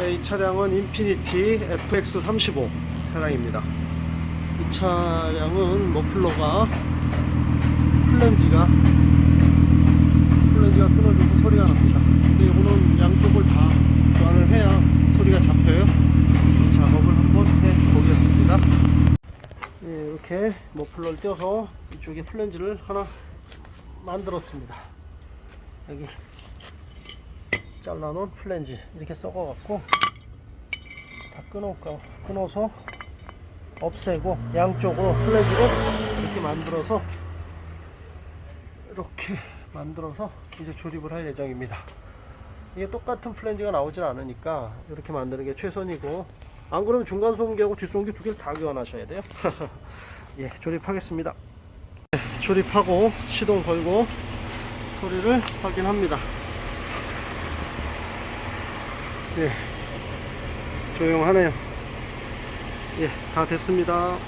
네, 이 차량은 인피니티 FX35 차량입니다. 이 차량은 머플러가 플랜지가 플랜지가 끊어져서 소리가 납니다. 근데 이거는 양쪽을 다 교환을 해야 소리가 잡혀요. 이 작업을 한번 해 보겠습니다. 네, 이렇게 머플러를 떼어서 이쪽에 플랜지를 하나 만들었습니다. 여기 잘라놓은 플랜지 이렇게 썩어갖고 다 끊어가 끊어서 없애고 양쪽으로 플랜지를 이렇게 만들어서 이렇게 만들어서 이제 조립을 할 예정입니다. 이게 똑같은 플랜지가 나오질 않으니까 이렇게 만드는 게 최선이고 안 그러면 중간 소음기하고 뒷소음기 두 개를 다 교환하셔야 돼요. 예, 조립하겠습니다. 네, 조립하고 시동 걸고 소리를 확인합니다. 예, 조용하네요. 예, 다 됐습니다.